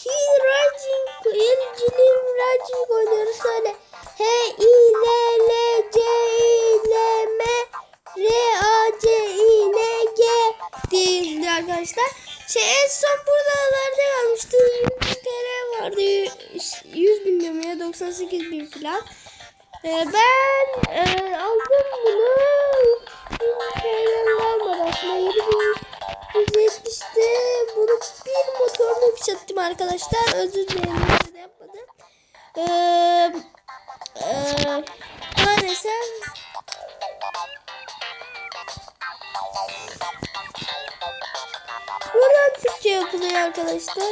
he raging ilcilim raging oynuyoruz söyle. H I L L C I L M R A C I N G diye yazılıyor arkadaşlar. Şey en son buralarda kalmıştı. 100 bin TL vardı. 100 bin ya 98 bin falan. Ee, ben e, aldım bunu. Arkadaşlar. Özür dilerim. de yapmadım. Ee, e, maalesef Buradan Türkçe yapılıyor arkadaşlar.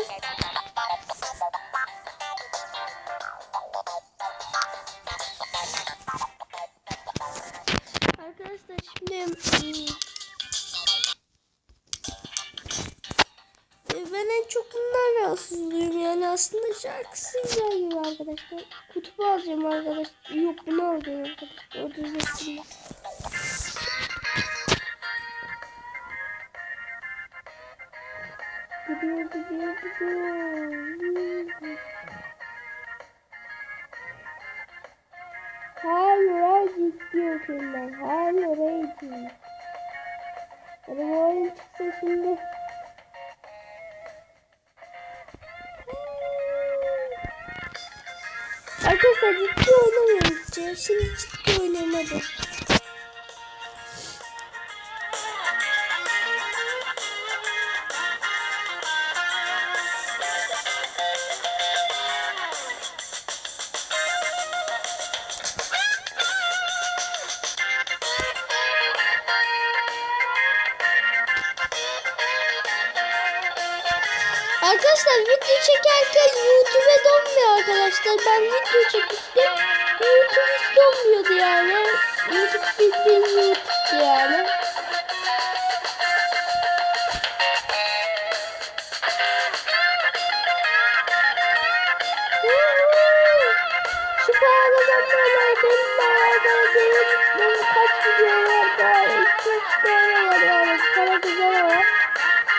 Arkadaşlar şimdi ben en çok bundan rahatsız oluyorum yani aslında şarkısı güzel gibi arkadaşlar. Kutubu alacağım arkadaşlar. Yok bunu alacağım arkadaşlar. O düzelsin. Gidiyor gidiyor gidiyor. Hayır hayır istiyorsun ben. Hayır hayır. Benim oyun çıksa şimdi. Arkadaşlar ciddi oynamıyorum. Şimdi ciddi oynayayım Arkadaşlar video çekerken YouTube donmuyor arkadaşlar. Ben video çekmiştim. YouTube hiç donmuyordu yani. YouTube bildiğin YouTube yani. Şu para kazanmalar benim bayağı benim, benim kaç video var daha 2-3 tane var yani para kazanamam.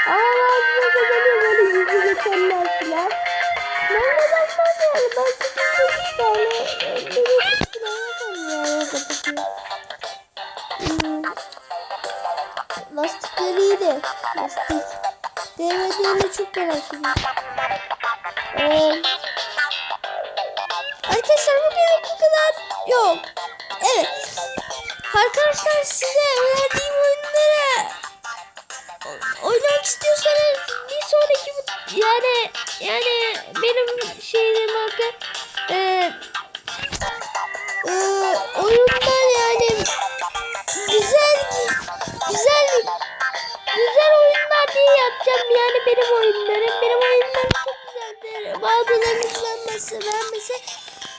Ama bazıları kazanıyor böyle yüzü geçenler filan. Ben kazanmam yani ben 8-9 tane filan yaparım yani. Hmm. Lastikleri iyi de lastik. DVD'ni çok merak ediyorum. Ee, Arkadaşlar bugün bu kadar yok. Evet. Arkadaşlar size önerdiğim oyunları oynamak istiyorsanız bir sonraki yani yani benim şeyim marka e, e, oyunlar yani güzel güzel güzel oyunlar diye yapacağım. Yani benim oyunlarım benim oyunlarım çok güzeldir. Bazılarının kullanması beğenmesi.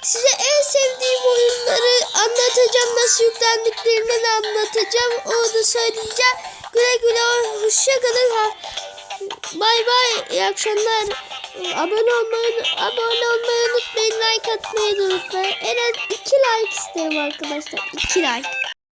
Size en sevdiğim oyunları anlatacağım. Nasıl yüklendiklerini anlatacağım. Onu da söyleyeceğim güle güle hoşça kalın. Ha bay bay iyi akşamlar. Abone olmayı abone olmayı unutmayın like atmayı da unutmayın. En az 2 like isterim arkadaşlar 2 like